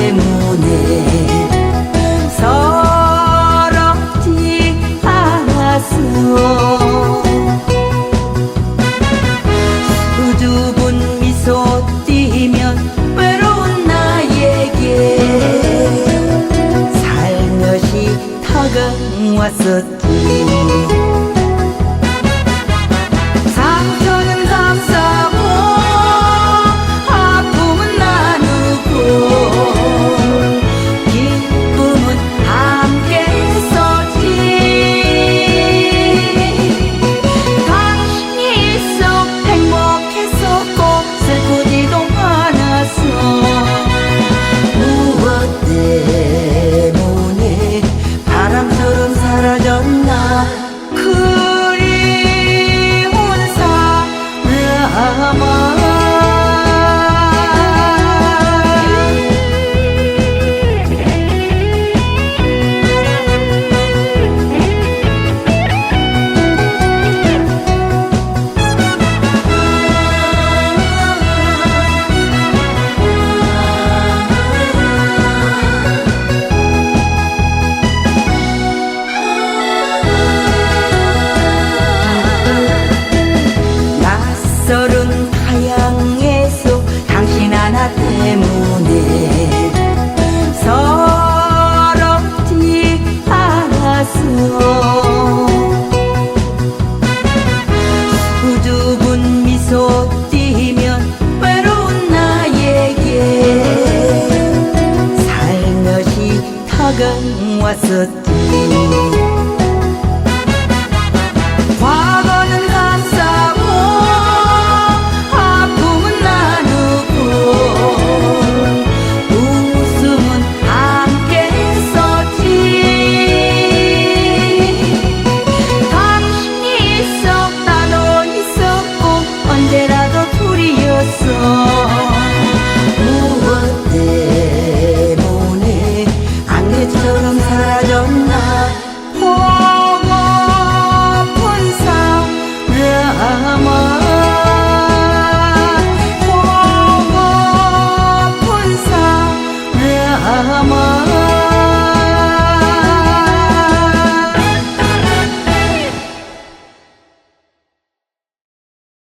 때문에 서럽지 않았어 수줍은 미소 띠면 외로운 나에게 살며시 다가왔었지 살며시 다가왔었지. 과거는 감싸고 아픔은 나누고 웃음은 함께 했었지. 당신이 있어 나도 있었고 언제라도 둘이었어